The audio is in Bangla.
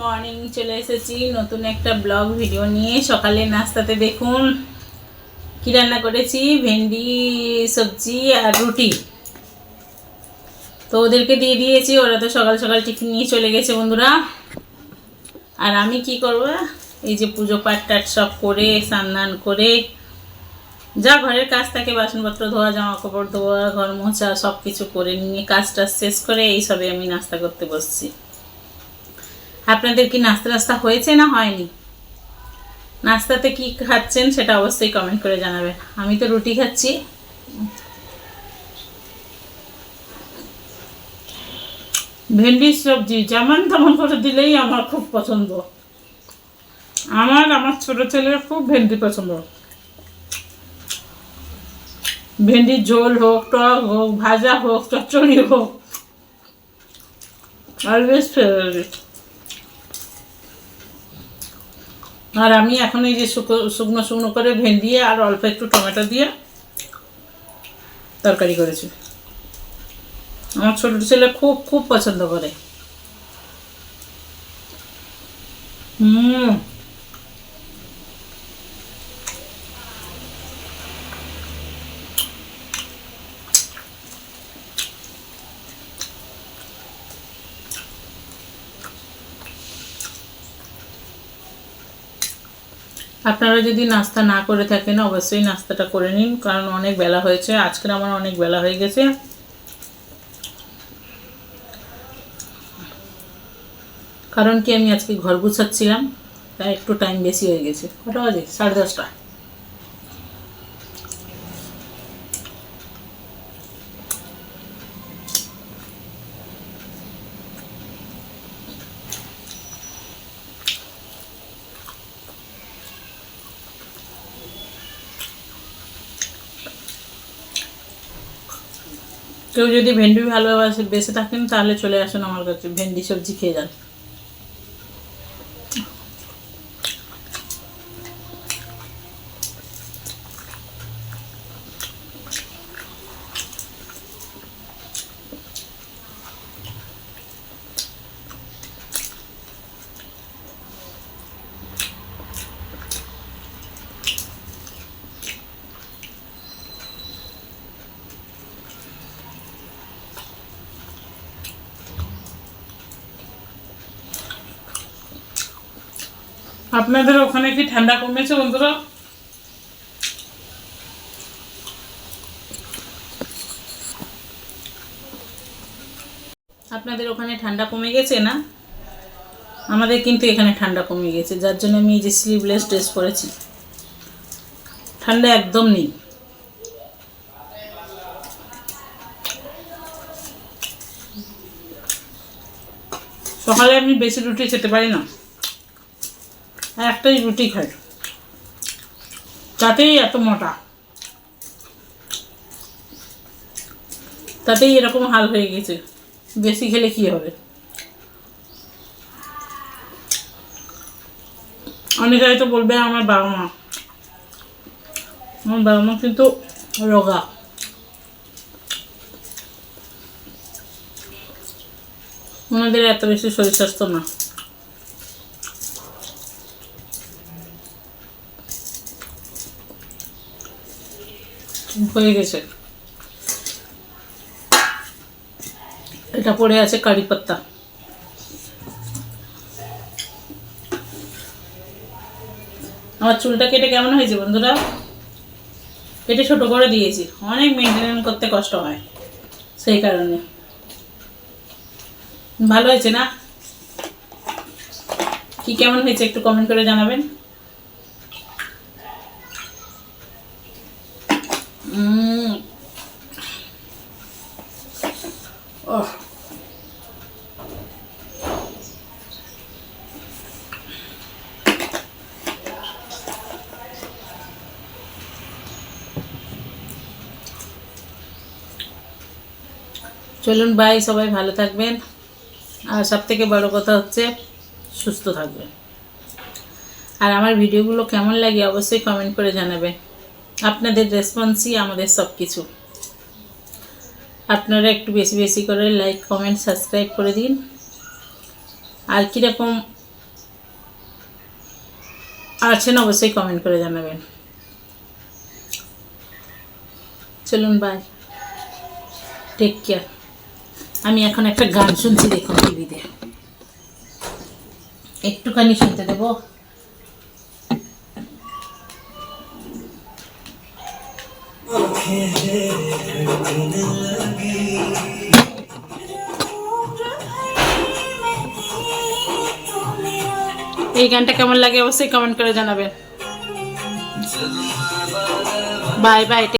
মর্নিং চলে এসেছি, নতুন একটা ব্লগ ভিডিও নিয়ে। সকালে নাস্তাতে দেখুন, কি রান্না করেছি? ভেন্ডি, সবজি আর রুটি। তো ওদেরকে দিয়ে দিয়েছি, ওরা তো সকাল সকাল টিফিন নিয়ে চলে গেছে বন্ধুরা। আর আমি কি করব? এই যে পুজো পাঠ টাট সব করে, স্নান করে, যা ঘরের কাজ থাকে, বাসনপত্র ধোয়া জামা কাপড় ধোয়া, ঘর মোছা সব কিছু করে নিয়ে কাজ টাজ শেষ করে এই সবে আমি নাস্তা করতে বসছি। আপনাদের কি নাস্তা নাস্তা হয়েছে না হয়নি? নাস্তাতে কি খাচ্ছেন সেটা অবশ্যই কমেন্ট করে জানাবেন। আমি তো রুটি খাচ্ছি। ভেন্ডির সবজি যেমন তেমন করে দিলেই আমার খুব পছন্দ। আমার আমার ছোট ছেলের খুব ভেন্ডি পছন্দ। ভেন্ডির ঝোল হোক, টক হোক, ভাজা হোক, চচ্চড়ি হোক অলওয়েজ ফেভারিট আর আমি এখন এই যে শুকো- শুকনো শুকনো করে ভেন্ডি আর অল্প একটু টমেটো দিয়ে তরকারি করেছি। আমার ছোটো ছেলে খুব খুব পছন্দ করে। হুম। আপনারা যদি নাস্তা না করে থাকেন, অবশ্যই নাস্তাটা করে নিন, কারণ অনেক বেলা হয়েছে। আজকের আমার অনেক বেলা হয়ে গেছে। কারণ কি, আমি আজকে ঘর গুছাচ্ছিলাম, তাই একটু টাইম বেশি হয়ে গেছে। কটা বাজে? সাড়ে দশটা। কেউ যদি ভেন্ডি ভালোবাসে বেঁচে থাকেন, তাহলে চলে আসুন আমার কাছে। ভেন্ডি সবজি খেয়ে যান। আপনাদের ওখানে কি ঠান্ডা কমেছে, বন্ধুরা? আপনাদের ওখানে ঠান্ডা কমে গেছে না? আমাদের কিন্তু এখানে ঠান্ডা কমে গেছে, যার জন্য আমি এই যে স্লিভলেস ড্রেস পরেছি। ঠান্ডা একদম নেই। সকালে আমি বেশি রুটি খেতে পারি না। একটাই রুটি খাই। তাতেই এত মোটা তাতেই এরকম হাল হয়ে গেছে। বেশি খেলে কি হবে? অনেকে হয়তো বলবে আমার বাবা মা। আমার বাবা মা কিন্তু রোগা। ওনাদের এত বেশি শরীর স্বাস্থ্য না। হয়ে গেছে। এটা পড়ে আছে কারি পাত্তা আমার চুলটা কেটে কেমন হয়েছে বন্ধুরা? কেটে ছোট করে দিয়েছি। অনেক মেনটেন করতে কষ্ট হয় সেই কারণে। ভালো হয়েছে না? কি কেমন হয়েছে একটু কমেন্ট করে জানাবেন। চলুন বাই সবাই ভালো থাকবেন। আর সব থেকে বড় কথা হচ্ছে, সুস্থ থাকবেন। আর আমার ভিডিওগুলো কেমন লাগে অবশ্যই কমেন্ট করে জানাবেন আপনাদের রেসপন্সই আমাদের সব কিছু আপনারা একটু বেশি বেশি করে লাইক কমেন্ট সাবস্ক্রাইব করে দিন। আর কীরকম আছেন অবশ্যই কমেন্ট করে জানাবেন। চলুন বাই টেক কেয়ার আমি এখন একটা গান শুনছি, দেখুন টিভিতে। একটুখানি শুনতে দেবো। এই গানটা কেমন লাগে অবশ্যই কমেন্ট করে জানাবেন। Bye bye